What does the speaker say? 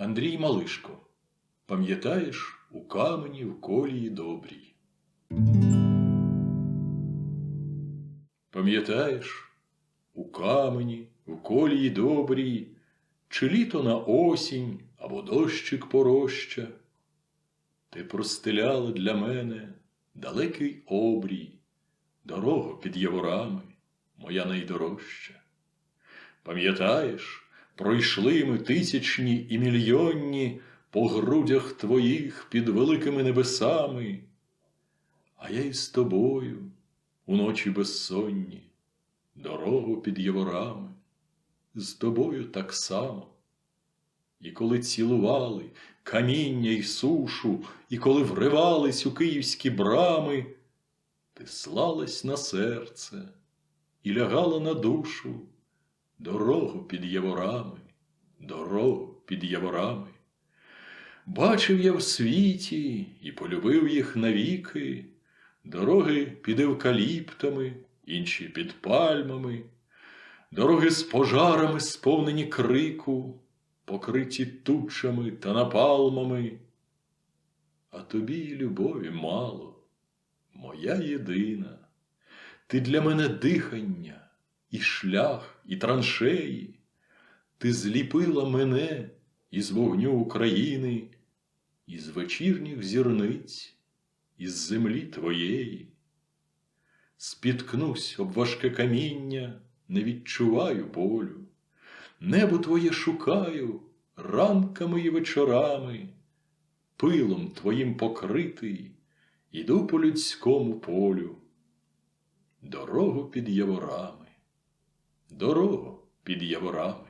Андрій Малишко. Пам'ятаєш, у камені в колії добрій. Пам'ятаєш, у камені, в колії добрій, чи літо на осінь або дощик пороща, ти простеляла для мене далекий обрій, дорогу під яворами, моя найдорожча. Пам'ятаєш, пройшли ми тисячні і мільйонні по грудях твоїх під великими небесами, а я із тобою уночі безсонні, дорогу під яворами, з тобою так само. І коли цілували каміння й сушу, і коли вривались у київські брами, ти слалась на серце і лягала на душу, дорогу під яворами, дорогу під яворами. Бачив я в світі і полюбив їх навіки, дороги під евкаліптами, інші під пальмами, дороги з пожарами, сповнені крику, покриті тучами та напалмами. А тобі любові мало, моя єдина, ти для мене дихання, і шлях, і траншеї, ти зліпила мене із вогню України, із вечірніх зірниць, із землі твоєї. Спіткнусь об важке каміння, не відчуваю болю. Небо твоє шукаю ранками і вечорами, пилом твоїм покритий, іду по людському полю. Дорогу під яворами, дорогу під яворами.